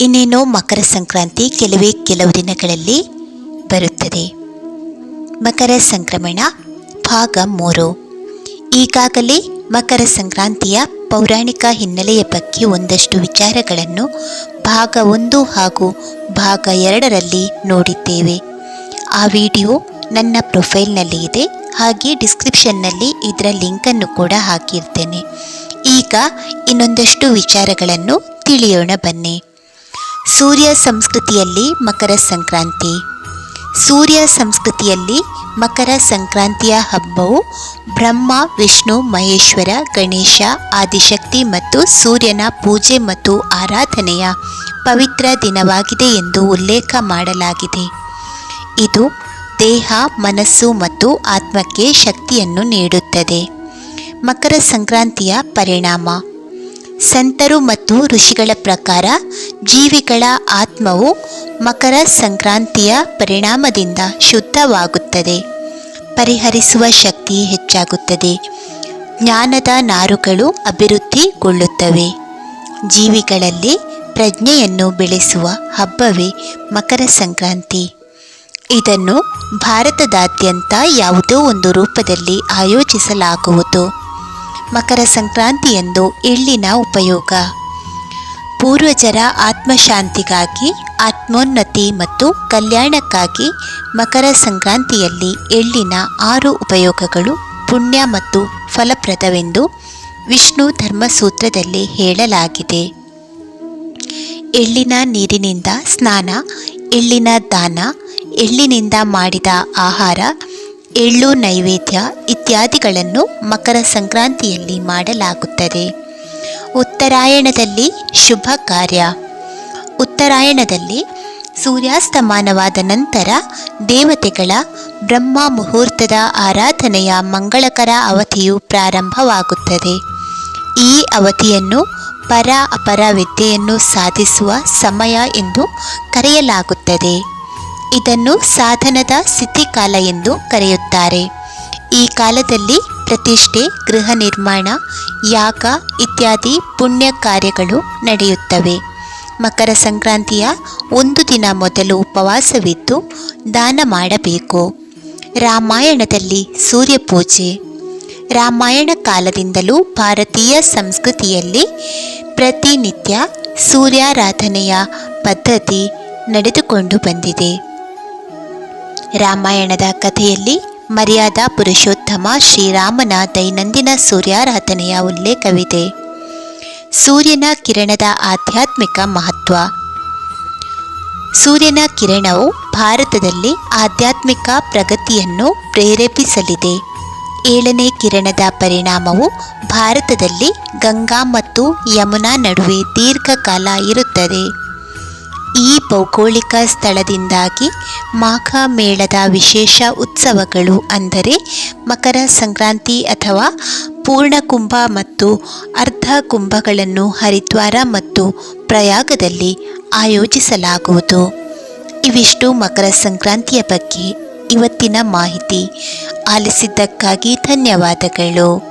ಇನ್ನೇನು ಮಕರ ಸಂಕ್ರಾಂತಿ ಕೆಲವೇ ಕೆಲವು ದಿನಗಳಲ್ಲಿ ಬರುತ್ತದೆ. ಮಕರ ಸಂಕ್ರಮಣ ಭಾಗ ಮೂರು. ಈಗಾಗಲೇ ಮಕರ ಸಂಕ್ರಾಂತಿಯ ಪೌರಾಣಿಕ ಹಿನ್ನೆಲೆಯ ಬಗ್ಗೆ ಒಂದಷ್ಟು ವಿಚಾರಗಳನ್ನು ಭಾಗ ಒಂದು ಹಾಗೂ ಭಾಗ ಎರಡರಲ್ಲಿ ನೋಡಿದ್ದೇವೆ. ಆ ವಿಡಿಯೋ ನನ್ನ ಪ್ರೊಫೈಲ್ನಲ್ಲಿ ಇದೆ. ಹಾಗೆ ಡಿಸ್ಕ್ರಿಪ್ಷನ್ನಲ್ಲಿ ಇದರ ಲಿಂಕನ್ನು ಕೂಡ ಹಾಕಿರ್ತೇನೆ. ಈಗ ಇನ್ನೊಂದಷ್ಟು ವಿಚಾರಗಳನ್ನು ತಿಳಿಯೋಣ ಬನ್ನಿ. ಸೂರ್ಯ ಸಂಸ್ಕೃತಿಯಲ್ಲಿ ಮಕರ ಸಂಕ್ರಾಂತಿ. ಸೂರ್ಯ ಸಂಸ್ಕೃತಿಯಲ್ಲಿ ಮಕರ ಸಂಕ್ರಾಂತಿಯ ಹಬ್ಬವು ಬ್ರಹ್ಮ, ವಿಷ್ಣು, ಮಹೇಶ್ವರ, ಗಣೇಶ, ಆದಿಶಕ್ತಿ ಮತ್ತು ಸೂರ್ಯನ ಪೂಜೆ ಮತ್ತು ಆರಾಧನೆಯ ಪವಿತ್ರ ದಿನವಾಗಿದೆ ಎಂದು ಉಲ್ಲೇಖ ಮಾಡಲಾಗಿದೆ. ಇದು ದೇಹ, ಮನಸ್ಸು ಮತ್ತು ಆತ್ಮಕ್ಕೆ ಶಕ್ತಿಯನ್ನು ನೀಡುತ್ತದೆ. ಮಕರ ಸಂಕ್ರಾಂತಿಯ ಪರಿಣಾಮ. ಸಂತರು ಮತ್ತು ಋಷಿಗಳ ಪ್ರಕಾರ ಜೀವಿಗಳ ಆತ್ಮವು ಮಕರ ಸಂಕ್ರಾಂತಿಯ ಪರಿಣಾಮದಿಂದ ಶುದ್ಧವಾಗುತ್ತದೆ. ಪರಿಹರಿಸುವ ಶಕ್ತಿ ಹೆಚ್ಚಾಗುತ್ತದೆ. ಜ್ಞಾನದ ನಾರುಗಳು ಅಭಿವೃದ್ಧಿಗೊಳ್ಳುತ್ತವೆ. ಜೀವಿಗಳಲ್ಲಿ ಪ್ರಜ್ಞೆಯನ್ನು ಬೆಳೆಸುವ ಹಬ್ಬವೇ ಮಕರ ಸಂಕ್ರಾಂತಿ. ಇದನ್ನು ಭಾರತದಾದ್ಯಂತ ಯಾವುದೋ ಒಂದು ರೂಪದಲ್ಲಿ ಆಯೋಜಿಸಲಾಗುವುದು. ಮಕರ ಸಂಕ್ರಾಂತಿಯಂದು ಎಳ್ಳಿನ ಉಪಯೋಗ. ಪೂರ್ವಜರ ಆತ್ಮಶಾಂತಿಗಾಗಿ, ಆತ್ಮೋನ್ನತಿ ಮತ್ತು ಕಲ್ಯಾಣಕ್ಕಾಗಿ ಮಕರ ಸಂಕ್ರಾಂತಿಯಲ್ಲಿ ಎಳ್ಳಿನ ಆರು ಉಪಯೋಗಗಳು ಪುಣ್ಯ ಮತ್ತು ಫಲಪ್ರದವೆಂದು ವಿಷ್ಣು ಧರ್ಮಸೂತ್ರದಲ್ಲಿ ಹೇಳಲಾಗಿದೆ. ಎಳ್ಳಿನ ನೀರಿನಿಂದ ಸ್ನಾನ ಎಳ್ಳಿನ ದಾನ ಎಳ್ಳಿನಿಂದ ಮಾಡಿದ ಆಹಾರ ಎಳ್ಳು ನೈವೇದ್ಯ ಇತ್ಯಾದಿಗಳನ್ನು ಮಕರ ಸಂಕ್ರಾಂತಿಯಲ್ಲಿ ಮಾಡಲಾಗುತ್ತದೆ. ಉತ್ತರಾಯಣದಲ್ಲಿ ಶುಭ ಕಾರ್ಯ. ಉತ್ತರಾಯಣದಲ್ಲಿ ಸೂರ್ಯಾಸ್ತಮಾನವಾದ ನಂತರ ದೇವತೆಗಳ ಬ್ರಹ್ಮ ಮುಹೂರ್ತದ ಆರಾಧನೆಯ ಮಂಗಳಕರ ಅವಧಿಯು ಪ್ರಾರಂಭವಾಗುತ್ತದೆ. ಈ ಅವಧಿಯನ್ನು ಪರ ಅಪರ ವಿದ್ಯೆಯನ್ನು ಸಾಧಿಸುವ ಸಮಯ ಎಂದು ಕರೆಯಲಾಗುತ್ತದೆ. ಇದನ್ನು ಸಾಧನದ ಸ್ಥಿತಿಕಾಲ ಎಂದು ಕರೆಯುತ್ತಾರೆ. ಈ ಕಾಲದಲ್ಲಿ ಪ್ರತಿಷ್ಠೆ, ಗೃಹ ನಿರ್ಮಾಣ, ಯಾಗ ಇತ್ಯಾದಿ ಪುಣ್ಯ ಕಾರ್ಯಗಳು ನಡೆಯುತ್ತವೆ. ಮಕರ ಸಂಕ್ರಾಂತಿಯ ಒಂದು ದಿನ ಮೊದಲು ಉಪವಾಸವಿದ್ದು ದಾನ ಮಾಡಬೇಕು. ರಾಮಾಯಣದಲ್ಲಿ ಸೂರ್ಯ ಪೂಜೆ ರಾಮಾಯಣ ಕಾಲದಿಂದಲೂ ಭಾರತೀಯ ಸಂಸ್ಕೃತಿಯಲ್ಲಿ ಪ್ರತಿನಿತ್ಯ ಸೂರ್ಯಾರಾಧನೆಯ ಪದ್ಧತಿ ನಡೆದುಕೊಂಡು ಬಂದಿದೆ. ರಾಮಾಯಣದ ಕಥೆಯಲ್ಲಿ ಮರ್ಯಾದಾ ಪುರುಷೋತ್ತಮ ಶ್ರೀರಾಮನ ದೈನಂದಿನ ಸೂರ್ಯಾರಾಧನೆಯ ಉಲ್ಲೇಖವಿದೆ. ಸೂರ್ಯನ ಕಿರಣದ ಆಧ್ಯಾತ್ಮಿಕ ಮಹತ್ವ. ಸೂರ್ಯನ ಕಿರಣವು ಭಾರತದಲ್ಲಿ ಆಧ್ಯಾತ್ಮಿಕ ಪ್ರಗತಿಯನ್ನು ಪ್ರೇರೇಪಿಸಲಿದೆ. ಏಳನೇ ಕಿರಣದ ಪರಿಣಾಮವು ಭಾರತದಲ್ಲಿ ಗಂಗಾ ಮತ್ತು ಯಮುನಾ ನಡುವೆ ದೀರ್ಘಕಾಲ ಇರುತ್ತದೆ. ಈ ಭೌಗೋಳಿಕ ಸ್ಥಳದಿಂದಾಗಿ ಮಾಘ ಮೇಳದ ವಿಶೇಷ ಉತ್ಸವಗಳು ಅಂದರೆ ಮಕರ ಸಂಕ್ರಾಂತಿ ಅಥವಾ ಪೂರ್ಣ ಕುಂಭ ಮತ್ತು ಅರ್ಧ ಕುಂಭಗಳನ್ನು ಹರಿದ್ವಾರ ಮತ್ತು ಪ್ರಯಾಗದಲ್ಲಿ ಆಯೋಜಿಸಲಾಗುವುದು. ಇವಿಷ್ಟು ಮಕರ ಸಂಕ್ರಾಂತಿಯ ಬಗ್ಗೆ ಇವತ್ತಿನ ಮಾಹಿತಿ. ಆಲಿಸಿದ್ದಕ್ಕಾಗಿ ಧನ್ಯವಾದಗಳು.